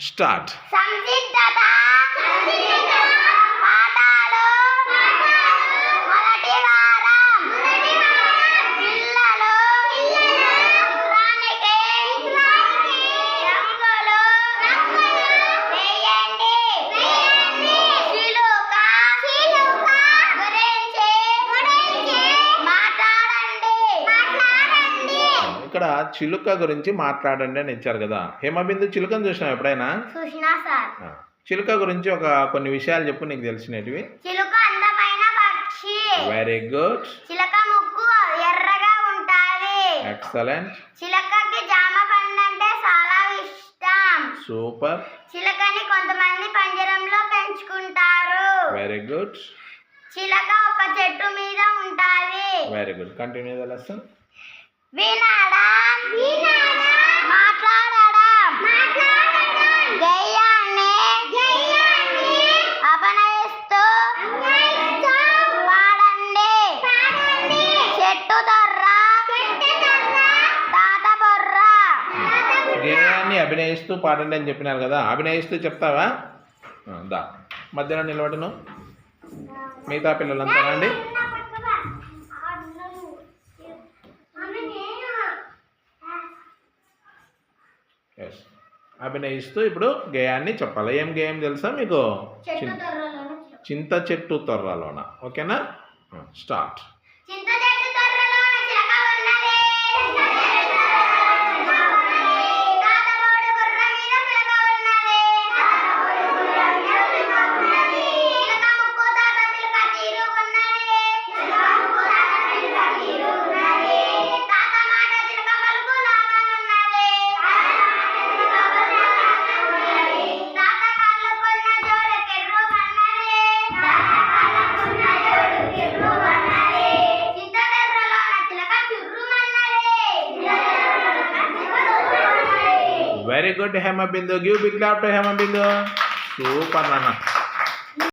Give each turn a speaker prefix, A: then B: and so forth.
A: Start. Samsin Dada! Samsin Dada!
B: ఇక్కడ చిలుక గురించి మాట్లాడండి అని ఇచ్చారు కదా. హేమబిందు చిలుకను చూసినావు ఎప్పుడైనా?
A: సుష్నా సార్.
B: చిలుక గురించి ఒక కొన్ని విషయాలు చెప్పు నీకు తెలిసినటివి.
A: చిలుక అందమైన పక్షి.
B: వెరీ గుడ్
A: చిలక ముక్కు ఎర్రగా ఉంటాది.
B: ఎక్సలెంట్
A: చిలకకి జామ పండు అంటే చాలా ఇష్టం.
B: సూపర్
A: చిలకని కొంతమంది పంజరంలో పెంచుకుంటారు.
B: వెరీ గుడ్
A: చిలక ఒక చెట్టు మీద ఉంటాది.
B: Very good continue the lesson
A: వినడం గేయాన్ని
B: అభినయిస్తూ పాడండి అని చెప్పినారు కదా అభినయిస్తూ చెప్తావా? దా. మధ్యలో నిలబడను. మిగతా పిల్లలంతా రండి. ఎస్ అభినయిస్తూ ఇప్పుడు గేయాన్ని చెప్పాలి. ఏం గేయం తెలుసా మీకు? చింత చెట్టు తొర్రలోన? ఓకేనా? Start. Very good Hemabindu give big clap to Hemabindu super నాన్న